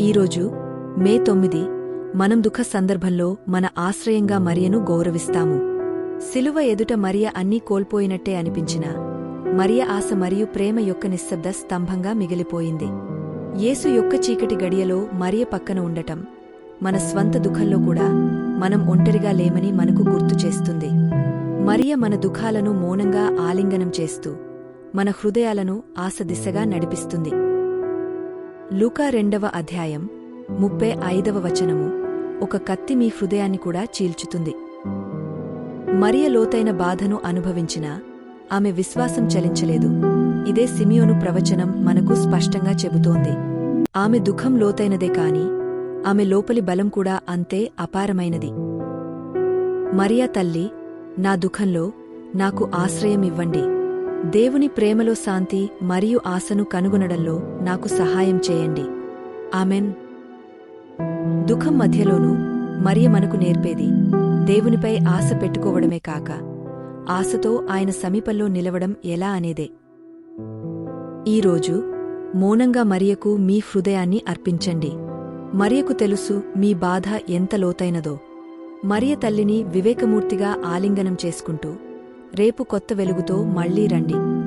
ఈరోజు మే తొమ్మిది మనం దుఃఖ సందర్భంలో మన ఆశ్రయంగా మరియను గౌరవిస్తాము. సిలువ ఎదుట మరియ అన్నీ కోల్పోయినట్టే అనిపించినా. మరియ ఆశ మరియు ప్రేమ యొక్క నిశ్శబ్ద స్తంభంగా మిగిలిపోయింది. యేసు యొక్క చీకటి గడియలో మరియ పక్కన ఉండటం మన స్వంత దుఃఖంలో కూడా మనం ఒంటరిగా లేమని మనకు గుర్తు చేస్తుంది. మరియ మన దుఃఖాలను మౌనంగా ఆలింగనం చేస్తూ మన హృదయాలను ఆశ దిశగా నడిపిస్తుంది. లూకా రెండవ అధ్యాయం ముప్పై ఐదవ వచనము. ఒక కత్తి మీ హృదయాన్ని కూడా చీల్చుతుంది. మరియ లోతైన బాధను అనుభవించినా ఆమె విశ్వాసం చలించలేదు. ఇదే సిమియోను ప్రవచనం మనకు స్పష్టంగా చెబుతోంది. ఆమె దుఃఖం లోతైనదే కాని ఆమె లోపలి బలం కూడా అంతే అపారమైనది. మరియా తల్లి నా దుఃఖంలో నాకు ఆశ్రయమివ్వండి. దేవుని ప్రేమలో శాంతి మరియు ఆశను కనుగొనడంలో నాకు సహాయం చేయండి. ఆమెన్. దుఃఖం మధ్యలోనూ మరియ మనకు నేర్పేది దేవునిపై ఆశ పెట్టుకోవడమే కాక ఆశతో ఆయన సమీపంలో నిలవడం ఎలా అనేదే. ఈరోజు మౌనంగా మరియకు మీ హృదయాన్ని అర్పించండి. మరియకు తెలుసు మీ బాధ ఎంత లోతైనదో. మరియ తల్లిని వివేకమూర్తిగా ఆలింగనం చేసుకుంటూ రేపు కొత్త వెలుగుతో మళ్ళీ రండి.